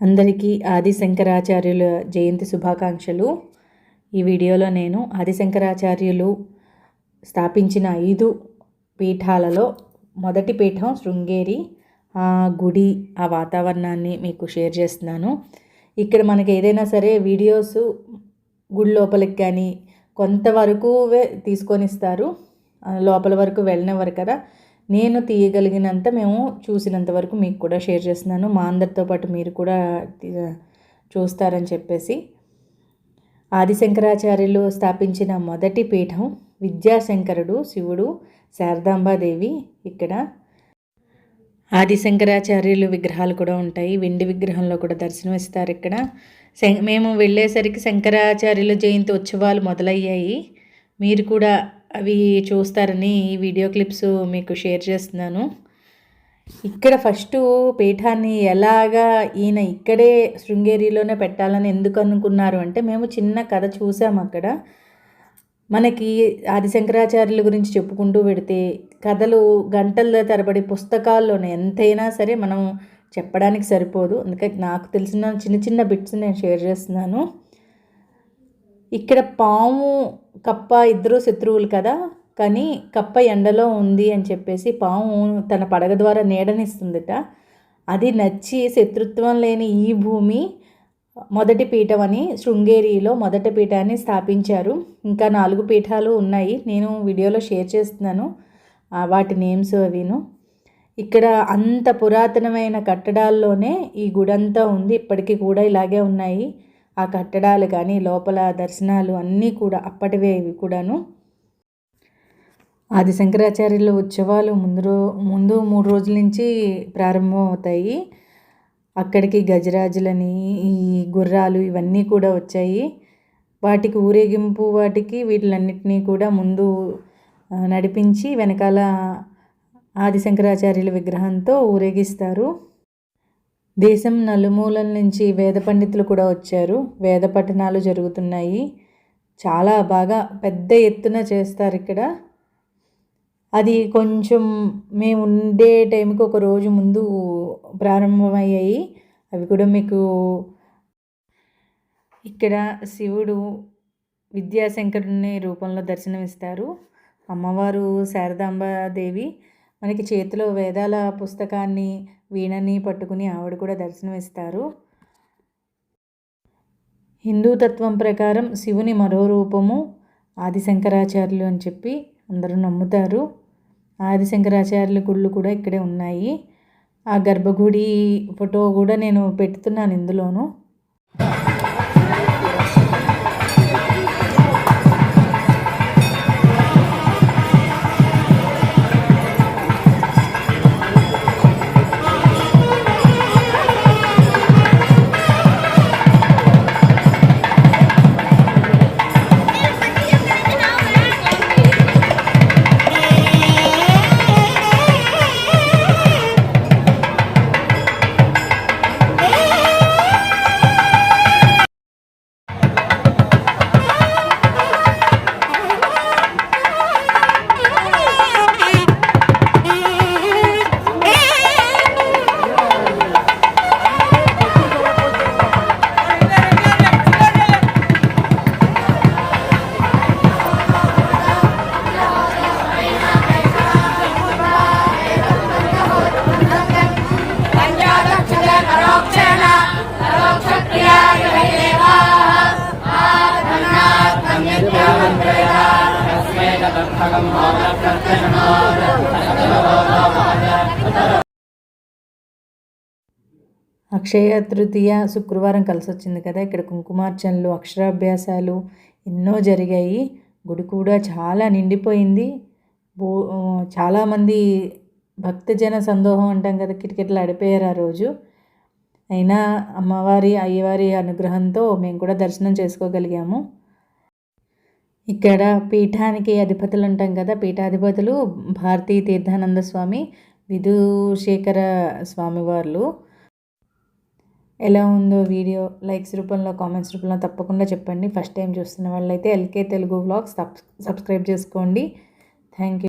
అందరికీ ఆది శంకరాచార్యుల జయంతి శుభాకాంక్షలు. ఈ వీడియోలో నేను ఆది శంకరాచార్యులు స్థాపించిన ఐదు పీఠాలలో మొదటి పీఠం శృంగేరి ఆ గుడి ఆ వాతావరణాన్ని మీకు షేర్ చేస్తున్నాను. ఇక్కడ మనకి ఏదైనా సరే వీడియోస్ గుడి లోపలికి కానీ కొంతవరకు తీసుకొని ఇస్తారు. లోపల వరకు వెళ్ళినవారు కదా. నేను తీయగలిగినంత మేము చూసినంత వరకు మీకు కూడా షేర్ చేస్తున్నాను. మా అందరితో పాటు మీరు కూడా చూస్తారని చెప్పేసి. ఆదిశంకరాచార్యులు స్థాపించిన మొదటి పీఠం విద్యాశంకరుడు శివుడు శారదాంబాదేవి ఇక్కడ. ఆదిశంకరాచార్యులు విగ్రహాలు కూడా ఉంటాయి. వెండి విగ్రహంలో కూడా దర్శనం ఇస్తారు ఇక్కడ. మేము వెళ్ళేసరికి శంకరాచార్యుల జయంతి ఉత్సవాలు మొదలయ్యాయి. మీరు కూడా అవి చూస్తారని ఈ వీడియో క్లిప్స్ మీకు షేర్ చేస్తున్నాను. ఇక్కడ ఫస్ట్ పీఠాన్ని ఎలాగా ఈయన ఇక్కడే శృంగేరిలోనే పెట్టాలని ఎందుకు అనుకున్నారు అంటే మేము చిన్న కథ చూసాం అక్కడ. మనకి ఆదిశంకరాచార్యుల గురించి చెప్పుకుంటూ పెడితే కథలు గంటల తరబడి పుస్తకాల్లోనే ఎంతైనా సరే మనం చెప్పడానికి సరిపోదు. అందుకే నాకు తెలిసిన చిన్న చిన్న బిట్స్ నేను షేర్ చేస్తున్నాను. ఇక్కడ పాము కప్ప ఇద్దరు శత్రువులు కదా? కానీ కప్ప ఎండలో ఉంది అని చెప్పేసి పాము తన పడగ ద్వారా నీడనిస్తుందిట. అది నచ్చి శత్రుత్వం లేని ఈ భూమి మొదటి పీఠం అని శృంగేరిలో మొదటి పీఠాన్ని స్థాపించారు. ఇంకా నాలుగు పీఠాలు ఉన్నాయి. నేను వీడియోలో షేర్ చేస్తున్నాను. వాటి నేమ్స్ అవిను. ఇక్కడ అంత పురాతనమైన కట్టడాల్లోనే ఈ గుడంతా ఉంది. ఇప్పటికీ కూడా ఇలాగే ఉన్నాయి. ఆ కట్టడాలు కానీ లోపల దర్శనాలు అన్నీ కూడా అప్పటివే ఇవి కూడాను. ఆది శంకరాచార్యుల ఉత్సవాలు ముందు రో ముందు మూడు రోజుల నుంచి ప్రారంభం అవుతాయి అక్కడికి గజరాజులని ఈ గుర్రాలు ఇవన్నీ కూడా వచ్చాయి. వాటికి ఊరేగింపు వాటికి వీటిలన్నిటినీ కూడా ముందు నడిపించి వెనకాల ఆది శంకరాచార్యుల విగ్రహంతో ఊరేగిస్తారు. దేశం నలుమూలల నుంచి వేద పండితులు కూడా వచ్చారు. వేద పఠనాలు జరుగుతున్నాయి. చాలా బాగా పెద్ద ఎత్తున చేస్తారు ఇక్కడ. అది కొంచెం మేము ఉండే టైంకి ఒక రోజు ముందు ప్రారంభమయ్యాయి. అవి కూడా మీకు ఇక్కడ శివుడు విద్యాశంకరుని రూపంలో దర్శనమిస్తారు. అమ్మవారు శారదాంబాదేవి మనకి చేతిలో వేదాల పుస్తకాన్ని వీణని పట్టుకుని ఆవిడ కూడా దర్శనమిస్తారు. హిందూ తత్వం ప్రకారం శివుని మరో రూపము ఆదిశంకరాచార్యులు అని చెప్పి అందరూ నమ్ముతారు. ఆదిశంకరాచార్యుల గుళ్ళు కూడా ఇక్కడే ఉన్నాయి. ఆ గర్భగుడి ఫోటో కూడా నేను పెడుతున్నాను ఇందులోనూ. అక్షయ తృతీయ శుక్రవారం కలిసి వచ్చింది కదా. ఇక్కడ కుంకుమార్చనలు అక్షరాభ్యాసాలు ఎన్నో జరిగాయి. గుడి కూడా చాలా నిండిపోయింది. బో చాలామంది భక్తజన సందోహం అంటాం కదా కిటకిటలు అడిపోయారు ఆ రోజు. అయినా అమ్మవారి అయ్యవారి అనుగ్రహంతో మేము కూడా దర్శనం చేసుకోగలిగాము. ఇక్కడ పీఠానికి అధిపతులు ఉంటాం కదా పీఠాధిపతులు భారతీ తీర్థానంద స్వామి విధుశేఖర స్వామి వాళ్ళు ఎలా ఉందో వీడియో లైక్స్ రూపంలో కామెంట్స్ రూపంలో తప్పకుండా చెప్పండి. ఫస్ట్ టైం చూస్తున్న వాళ్ళైతే L K Telugu vlogs subscribe చేసుకోండి. Thank you.